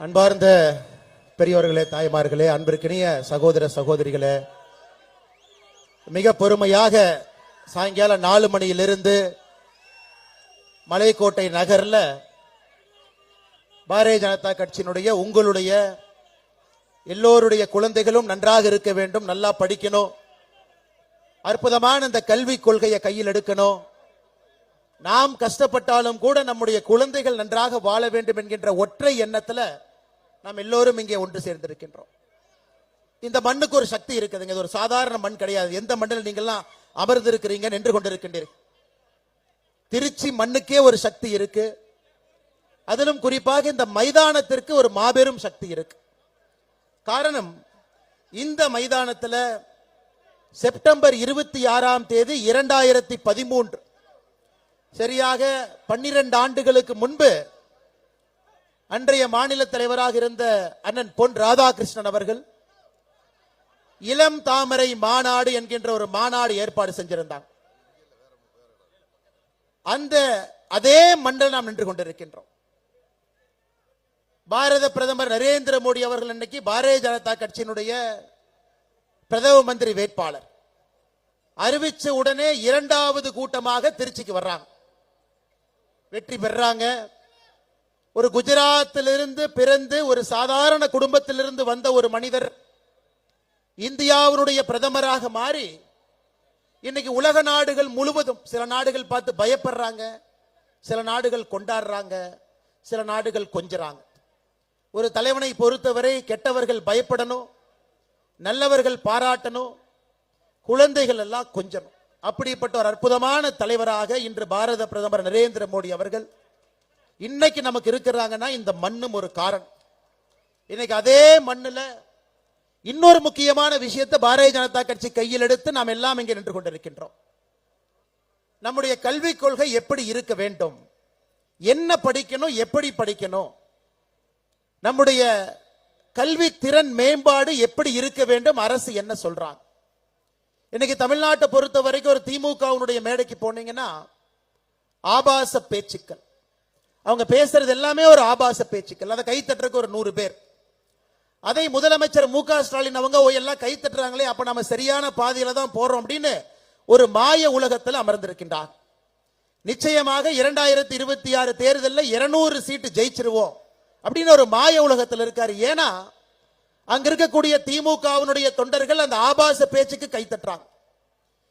அன்பார்ந்த பெரியோர்களே தாய்மார்களே அன்பிற்கினிய சகோதர சகோதரிகளே மிக பொறுமையாக சாயங்காலம் நாலு மணியிலிருந்து மலைக்கோட்டை நகரில் பாரதிய ஜனதா கட்சியினுடைய உங்களுடைய எல்லோருடைய குழந்தைகளும் நன்றாக இருக்க வேண்டும் நல்லா படிக்கணும் அற்புதமான இந்த கல்விக் கொள்கையை கையில் எடுக்கணும். நாம் கஷ்டப்பட்டாலும் கூட நம்முடைய குழந்தைகள் நன்றாக வாழ வேண்டும் என்கின்ற ஒற்றை எண்ணத்தில் நாம் எல்லோரும் இங்கே ஒன்று சேர்ந்திருக்கின்றோம். இந்த மண்ணுக்கு ஒரு சக்தி இருக்குதுங்க. இது ஒரு சாதாரண மண் கிடையாது. எந்த மண்ணில் நீங்கள்லாம் அமர்ந்திருக்கிறீங்க நின்று கொண்டிருக்கின்றீர்கள்? திருச்சி மண்ணுக்கே ஒரு சக்தி இருக்கு. அதிலும் குறிப்பாக இந்த மைதானத்திற்கு ஒரு மாபெரும் சக்தி இருக்கு. காரணம் இந்த மைதானத்துல செப்டம்பர் இருபத்தி ஆறாம் தேதி இரண்டாயிரத்தி பதிமூன்று. சரியாக பன்னிரண்டு ஆண்டுகளுக்கு முன்பு அன்றைய மாநில தலைவராக இருந்த அண்ணன் பொன் ராதாகிருஷ்ணன் அவர்கள் இளம் தாமரை மாநாடு என்கின்ற ஒரு மாநாடு ஏற்பாடு செஞ்சிருந்தாங்க அந்த அதே மண்டல் நாம் நின்று கொண்டிருக்கின்றோம். பாரத பிரதமர் நரேந்திர மோடி அவர்கள் இன்னைக்கு பாரதிய ஜனதா கட்சியினுடைய பிரதம மந்திரி வேட்பாளர். அறிவிச்ச உடனே இரண்டாவது கூட்டமாக திருச்சிக்கு வர்றாங்க. வெற்றி பெறாங்க. ஒரு குஜராத்திலிருந்து பிறந்து ஒரு சாதாரண குடும்பத்திலிருந்து வந்த ஒரு மனிதர் இந்தியாவினுடைய பிரதமராக மாறி இன்னைக்கு உலக நாடுகள் முழுவதும் சில நாடுகள் பார்த்து பயப்படுறாங்க சில நாடுகள் கொண்டாடுறாங்க சில நாடுகள் கொஞ்சறாங்க. ஒரு தலைவனை பொறுத்தவரை கெட்டவர்கள் பயப்படணும் நல்லவர்கள் பாராட்டணும் குழந்தைகள் எல்லாம் கொஞ்சணும். அப்படிப்பட்ட ஒரு அற்புதமான தலைவராக இன்று பாரத பிரதமர் நரேந்திர மோடி அவர்கள் இன்னைக்கு நமக்கு இருக்கிறாங்கன்னா இந்த மண்ணும் ஒரு காரணம். இன்னைக்கு அதே மண்ணில் இன்னொரு முக்கியமான விஷயத்தை பாரதிய ஜனதா கட்சி கையில் எடுத்து நாம் எல்லாம் இங்கே நின்று கொண்டிருக்கின்றோம். நம்முடைய கல்விக் கொள்கை எப்படி இருக்க வேண்டும்? என்ன படிக்கணும்? எப்படி படிக்கணும்? நம்முடைய கல்வி திறன் மேம்பாடு எப்படி இருக்க வேண்டும்? அரசு என்ன சொல்றாங்க? இன்னைக்கு தமிழ்நாட்டை பொறுத்த வரைக்கும் ஒரு திமுகவினுடைய மேடைக்கு போனீங்கன்னா ஆபாச பேச்சுக்கள். அவங்க பேசுறது எல்லாமே ஒரு ஆபாச பேச்சுக்கள். அதை கைத்தட்டுறக்கு ஒரு நூறு பேர். அதை முதலமைச்சர் மு க ஸ்டாலின் அவங்க "ஓ, எல்லாம் கைத்தட்டுறாங்களே அப்ப நம்ம சரியான பாதையில தான் போறோம் அப்படின்னு ஒரு மாய உலகத்தில் அமர்ந்திருக்கின்றார். நிச்சயமாக இரண்டாயிரத்தி இருபத்தி ஆறு தேர்தலில் இருநூறு சீட்டு ஜெயிச்சிருவோம் அப்படின்னு ஒரு மாய உலகத்தில் இருக்காரு. ஏன்னா அங்க இருக்கக்கூடிய திமுகவினுடைய தொண்டர்கள் அந்த ஆபாச பேச்சுக்கு கைத்தட்டுறாங்க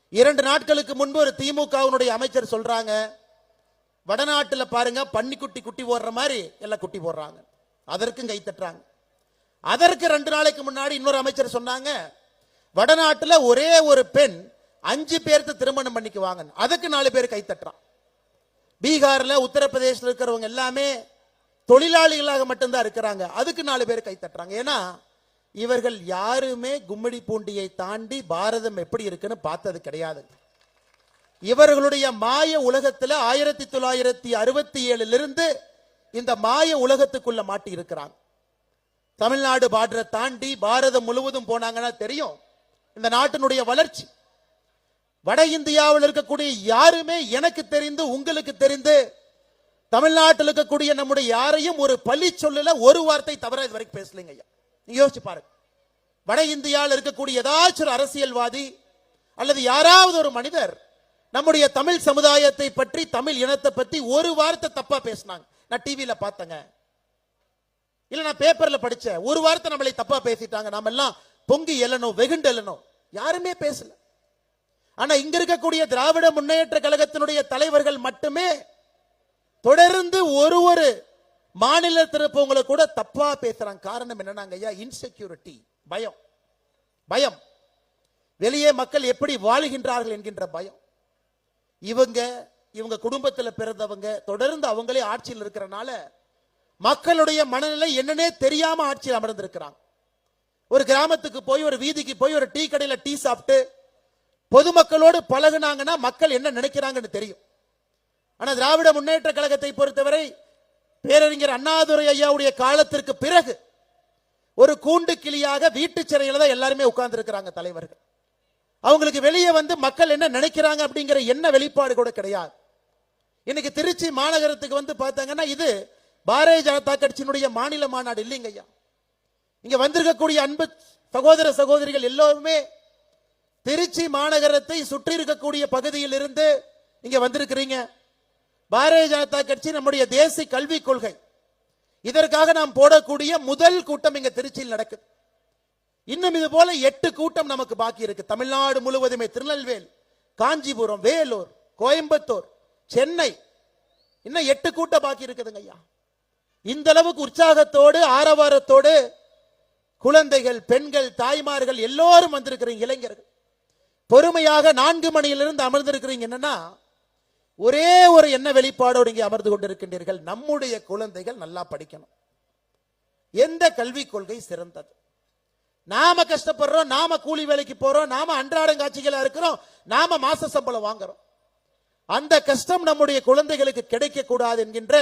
இரண்டு நாட்களுக்கு முன்பு ஒரு திமுகவினுடைய அமைச்சர் சொல்றாங்க வடநாட்டில் பாருங்க பன்னிக்குட்டி குட்டி போடுற மாதிரி எல்லாம் குட்டி போடுறாங்க. அதற்கும் கை தட்டுறாங்க. அதற்கு ரெண்டு நாளைக்கு முன்னாடி இன்னொரு அமைச்சர் சொன்னாங்க வடநாட்டில் ஒரே ஒரு பெண் அஞ்சு பேர்த்து திருமணம் பண்ணிக்குவாங்க அதுக்கு நாலு பேர் கை தட்டுறான். பீகாரில் உத்தரப்பிரதேசத்தில் இருக்கிறவங்க எல்லாமே தொழிலாளிகளாக மட்டும்தான் இருக்கிறாங்க. அதுக்கு நாலு பேர் கை தட்டுறாங்க. ஏன்னா இவர்கள் யாருமே கும்மிடி பூண்டியை தாண்டி பாரதம் எப்படி இருக்குன்னு பார்த்தது கிடையாது. இவர்களுடைய மாய உலகத்துல ஆயிரத்தி தொள்ளாயிரத்தி அறுபத்தி ஏழுலிருந்து இந்த மாய உலகத்துக்குள்ள மாட்டி இருக்கிறாங்க தமிழ்நாடு பார்டரை தாண்டி பாரதம் முழுவதும் போனாங்கன்னா தெரியும். இந்த நாட்டினுடைய வளர்ச்சி. வட இந்தியாவில் இருக்கக்கூடிய யாருமே எனக்கு தெரிந்து உங்களுக்கு தெரிந்து தமிழ்நாட்டில் இருக்கக்கூடிய நம்முடைய யாரையும் ஒரு பழி சொல்லல ஒரு வார்த்தை தவிர இது வரைக்கும் பேசலைங்க ஐயா. நீங்க யோசிச்சு பாருங்க. வட இந்தியாவில் இருக்கக்கூடிய ஏதாச்சும் ஒரு அரசியல்வாதி அல்லது யாராவது ஒரு மனிதர் நம்முடைய தமிழ் சமுதாயத்தை பற்றி தமிழ் இனத்தை பற்றி ஒரு வார்த்தை தப்பா பேசினாங்க. நான் டிவியில பார்த்தேங்க. இல்ல நான் பேப்பர்ல படிச்சேன். ஒரு வார்த்தை நம்மளை தப்பா பேசிட்டாங்க. நாம எல்லாம் பொங்கி எழணும் வெகுண்டு எழணும் யாருமே பேசல. ஆனா இங்க இருக்கக்கூடிய திராவிட முன்னேற்ற கழகத்தினுடைய தலைவர்கள் மட்டுமே தொடர்ந்து ஒரு ஒரு மாநிலத்தில் இருப்பவங்களை கூட தப்பா பேசுறாங்க. காரணம் என்னன்னாங்க ஐயா? இன்செக்யூரிட்டி பயம். பயம். வெளியே மக்கள் எப்படி வாழுகின்றார்கள் என்கின்ற பயம். இவங்க இவங்க குடும்பத்துல பிறந்தவங்க தொடர்ந்து அவங்களே ஆட்சியில் இருக்கிறனால மக்களுடைய மனநிலை என்னன்னே தெரியாம ஆட்சியில் அமர்ந்திருக்கிறாங்க. ஒரு கிராமத்துக்கு போய் ஒரு வீதிக்கு போய் ஒரு டீ கடையில டீ சாப்பிட்டு பொதுமக்களோடு பழகுனாங்கன்னா மக்கள் என்ன நினைக்கிறாங்கன்னு தெரியும். ஆனா திராவிட முன்னேற்ற கழகத்தை பொறுத்தவரை பேரறிஞர் அண்ணாதுரை ஐயாவுடைய காலத்திற்கு பிறகு ஒரு கூண்டு கிளியாக வீட்டு சிறையில் தான் எல்லாருமே உட்கார்ந்து இருக்கிறாங்க தலைவர்கள். அவங்களுக்கு வெளியே வந்து மக்கள் என்ன நினைக்கிறாங்க அப்படிங்கிற என்ன வெளிப்பாடு கூட கிடையாது. இன்னைக்கு திருச்சி மாநகரத்துக்கு வந்து பார்த்தாங்கன்னா இது பாரதிய ஜனதா கட்சியினுடைய மாநில மாநாடு இல்லைங்க ஐயா. இங்க வந்திருக்கக்கூடிய அன்பு சகோதர சகோதரிகள் எல்லோருமே திருச்சி மாநகரத்தை சுற்றி இருக்கக்கூடிய பகுதியில் இருந்து இங்க வந்திருக்கிறீங்க. பாரதிய ஜனதா கட்சி நம்முடைய தேசிய கல்விக் கொள்கை. இதற்காக நாம் போடக்கூடிய முதல் கூட்டம் இங்க திருச்சியில் நடக்குது. இன்னும் இது போல எட்டு கூட்டம் நமக்கு பாக்கி இருக்கு. தமிழ்நாடு முழுவதுமே திருநெல்வேல் காஞ்சிபுரம் வேலூர் கோயம்புத்தூர் சென்னை. இன்னும் எட்டு கூட்டம் பாக்கி இருக்குதுங்க ஐயா. இந்த அளவுக்கு உற்சாகத்தோடு ஆரவாரத்தோடு குழந்தைகள் பெண்கள் தாய்மார்கள் எல்லோரும் வந்திருக்கிறீங்க இளைஞர்கள். பொறுமையாக நான்கு மணியிலிருந்து அமர்ந்திருக்கிறீங்க. என்னன்னா ஒரே ஒரு என்ன வெளிப்பாடோடு இங்கே அமர்ந்து கொண்டிருக்கின்றீர்கள். நம்முடைய குழந்தைகள் நல்லா படிக்கணும். எந்த கல்விக் கொள்கை சிறந்தது? நாம கஷ்டப்படுறோம் நாம கூலி வேலைக்கு போறோம் நாம அன்றாடம் காட்சிகளா இருக்கிறோம் நாம மாச சம்பளம் வாங்குறோம். அந்த கஷ்டம் நம்முடைய குழந்தைகளுக்கு கிடைக்க கூடாது என்கின்ற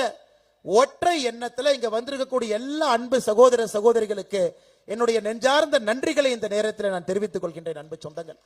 ஒற்றை எண்ணத்துல இங்க வந்திருக்கக்கூடிய எல்லா அன்பு சகோதர சகோதரிகளுக்கு என்னுடைய நெஞ்சார்ந்த நன்றிகளை இந்த நேரத்தில் நான் தெரிவித்துக் கொள்கின்றேன் அன்பு சொந்தங்கள்.